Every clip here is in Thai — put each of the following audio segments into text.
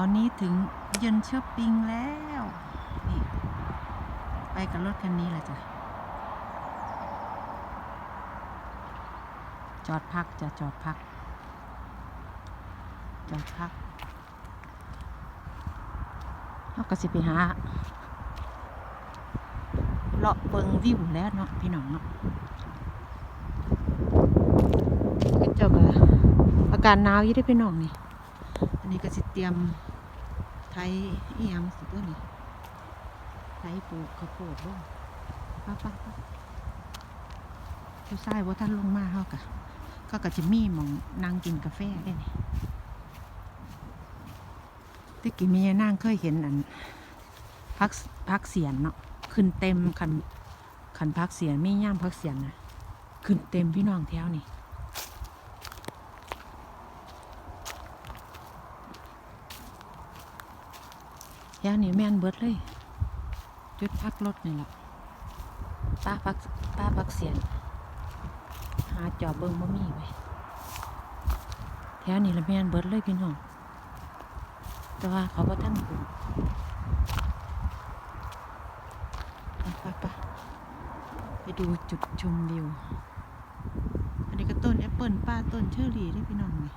อนนี้ถึงเย็นเชอปปิงแล้ว นี่ ไปกับรถคันนี้แหละจ้ะ จอดพักจะจอดพัก จอดพักเราก็สิไปหาเลาะเบิงวิวแล้วเนาะพี่น้องเนาะเจ้าก็อากาศหนาวยี่ได้พี่น้องนี่ อันนี้ก็สิเตรียมไทยเอียังสิตัวนี้ไทยปลูกข้าวโพดลงป้างป้าป้าผู้ชายว่าท่านลงมาเฮากะก็กะจะมีมองนั่งกินกาแฟได้นี่ที่กี้มีนั่งเคยเห็นอันพักพักเสียนเนาะขึ้นเต็มคันคันพักเสียนไมีย่ามพักเสียนนะขึ้นเต็มพี่น้องแถวนี่ แค่นี้แม่นเบิดเลย จุดพักรถนี่แหละป้าพักป้าพักเสียน หาจอบเบิงบ่มีไว้แถวนี้ละแม่นเบิดเลยพี่น้องแต่ว่าเขาก็ท่านปลูกไปไปไปไปดูจุดชมวิว อันนี้ก็ต้นแอปเปิลป้าต้นเชอร์รี่ด้พี่น้องนี่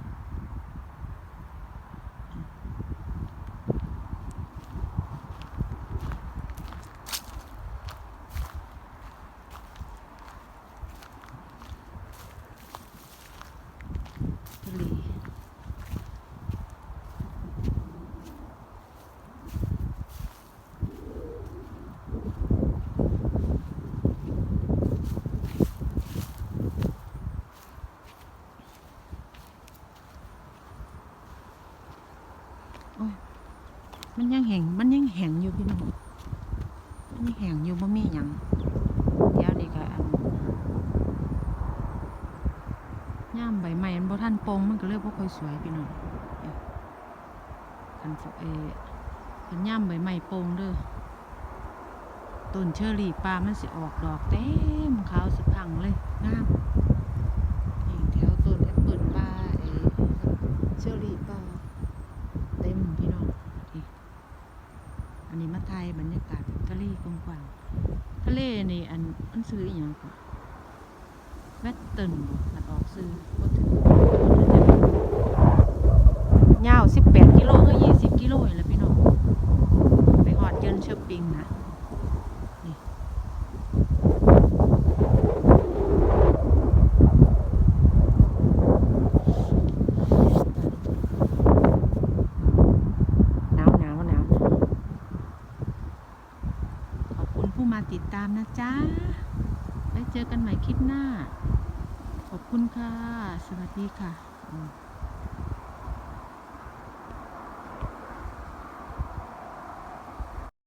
ทะเลโอ้ย มันยังแห้งมันยังแห้งอยู่พี่น้องมันยังแห้งอยู่บ่มีหยังเดี๋ยวนี้ก็อันย่ามใบไม้มันบ่ทันโปงมันก็เลยบ่ค่อยสวยพี่น้องเดี๋ยคันฝเอคันย่ามใบไม้โปงเด้อต้นเชอรี่ปลามันสิออกดอกเต็มขาวสะพรังเลยงามนี่แถวต้นแอปเปิลปลาเออเชอรี่ปลาเต็มพี่น้องนี่ อันนี้มาไทยบรรยากาศทะเลกว้างๆทะเลนี่อันมันซื้ออย่างก่อนแวตเติร์นบ่มันออกซื้อบ่ถึงยาว18 กิโลก็20 กิโลนี่แหละพี่น้อง ไปหอดเยินเชอปปิงนะนี่หนาวหนาวหนาวขอบคุณผู้มาติดตามนะจ๊ะไว้เจอกันใหม่คลิปหน้า ขอบคุณค่ะ สวัสดีค่ะ